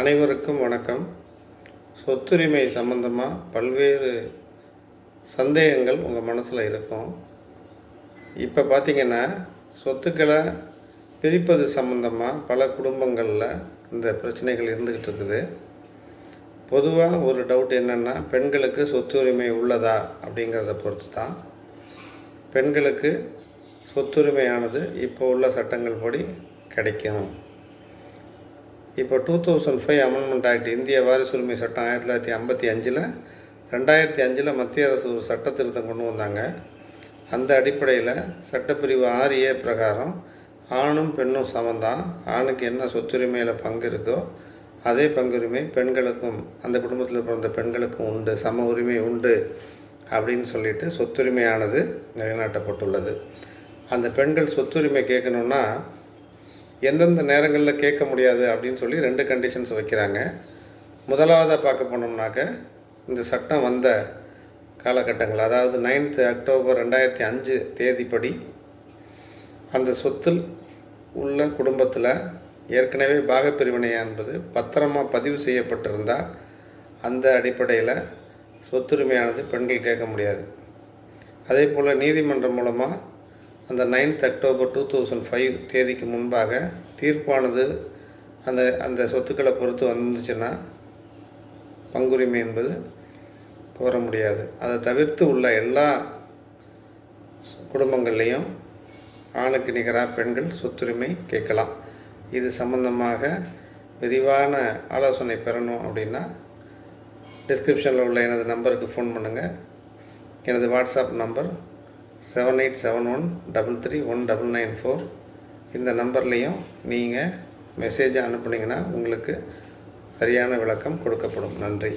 அனைவருக்கும் வணக்கம். சொத்துரிமை சம்பந்தமாக பல்வேறு சந்தேகங்கள் உங்கள் மனசில் இருக்கும். இப்போ பார்த்தீங்கன்னா சொத்துக்களை பிரிப்பது சம்பந்தமாக பல குடும்பங்களில் இந்த பிரச்சனைகள் இருந்துக்கிட்டு இருக்குது. பொதுவாக ஒரு டவுட் என்னென்னா பெண்களுக்கு சொத்துரிமை உள்ளதா அப்படிங்கிறத பொறுத்து தான் பெண்களுக்கு சொத்துரிமையானது இப்போ உள்ள சட்டங்கள் படி கிடைக்கும். இப்போ two thousand five amendment act இந்திய வாரிசுரிமை சட்டம் ஆயிரத்தி தொள்ளாயிரத்தி ஐம்பத்தி அஞ்சில் ரெண்டாயிரத்தி அஞ்சில் மத்திய அரசு ஒரு சட்ட திருத்தம் கொண்டு வந்தாங்க. அந்த அடிப்படையில் சட்டப்பிரிவு ஆறு ஏ பிரகாரம் ஆணும் பெண்ணும் சமந்தான் ஆணுக்கு என்ன சொத்துரிமையில் பங்கு இருக்கோ அதே பங்குரிமை பெண்களுக்கும் அந்த குடும்பத்தில் பிறந்த பெண்களுக்கும் உண்டு சம உரிமை உண்டு அப்படின்னு சொல்லிட்டு சொத்துரிமையானது நிலைநாட்டப்பட்டுள்ளது. அந்த பெண்கள் சொத்துரிமை கேட்கணுன்னா எந்தெந்த நேரங்களில் கேட்க முடியாது அப்படின்னு சொல்லி ரெண்டு கண்டிஷன்ஸ் வைக்கிறாங்க. முதலாவதாக பார்க்க போனோம்னாக்க இந்த சட்டம் வந்த காலகட்டங்கள் அதாவது நைன்த்து அக்டோபர் ரெண்டாயிரத்தி அஞ்சு தேதிப்படி அந்த சொத்தில் உள்ள குடும்பத்தில் ஏற்கனவே பாகப்பிரிவினை என்பது பத்திரமாக பதிவு செய்யப்பட்டிருந்தால் அந்த அடிப்படையில் சொத்துரிமையானது பெண்கள் கேட்க முடியாது. அதே போல் நீதிமன்றம் மூலமாக அந்த ninth October two thousand five தேதிக்கு முன்பாக தீர்ப்பானது அந்த அந்த சொத்துக்களை பொறுத்து வந்துச்சுன்னா பங்குரிமை என்பது கோர முடியாது. அதை தவிர்த்து உள்ள எல்லா குடும்பங்கள்லேயும் ஆணுக்கு நிகராக பெண்கள் சொத்துரிமை கேட்கலாம். இது சம்பந்தமாக விரிவான ஆலோசனை பெறணும் அப்படின்னா டிஸ்கிரிப்ஷனில் உள்ள எனது நம்பருக்கு ஃபோன் பண்ணுங்கள் எனது WhatsApp number seven eight seven one double three one double nine four இந்த நம்பர்லேயும் நீங்கள் மெசேஜை அனுப்புனீங்கன்னா உங்களுக்கு சரியான விளக்கம் கொடுக்கப்படும். நன்றி.